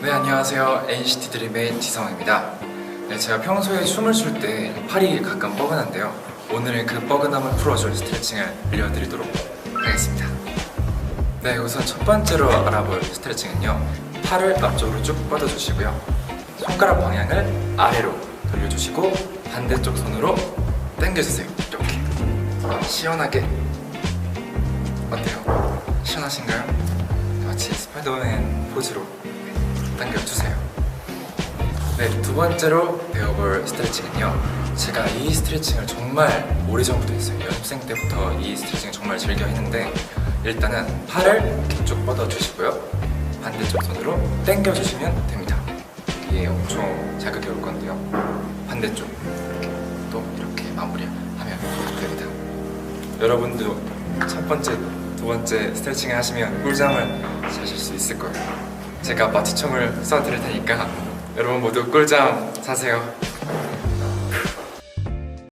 네 안녕하세요 NCT 드림의 지성입니다. 네 제가 평소에 춤을 출 때 팔이 가끔 뻐근한데요. 오늘은 그 뻐근함을 풀어줄 스트레칭을 알려드리도록 하겠습니다. 네 우선 첫 번째로 알아볼 스트레칭은요. 팔을 앞쪽으로 쭉 뻗어주시고요. 손가락 방향을 아래로 돌려주시고 반대쪽 손으로 당겨주세요. 이렇게 시원하게 어때요? 시원하신가요? 마치 스파이더맨 포즈로 당겨주세요. 네, 두 번째로 배워볼 스트레칭은요. 제가 이 스트레칭을 정말 오래전부터 했어요. 연습생 때부터 이 스트레칭을 정말 즐겨 했는데 일단은 팔을 쭉 뻗어주시고요. 반대쪽 손으로 당겨주시면 됩니다. 이게 엄청 자극이 올 건데요. 반대쪽 이렇게 또 이렇게 마무리하면 됩니다. 여러분도 첫 번째, 두 번째 스트레칭을 하시면 꿀잠을 자실 수 있을 거예요. 제가 마취총을 쏴드릴 테니까 여러분 모두 꿀잠 자세요.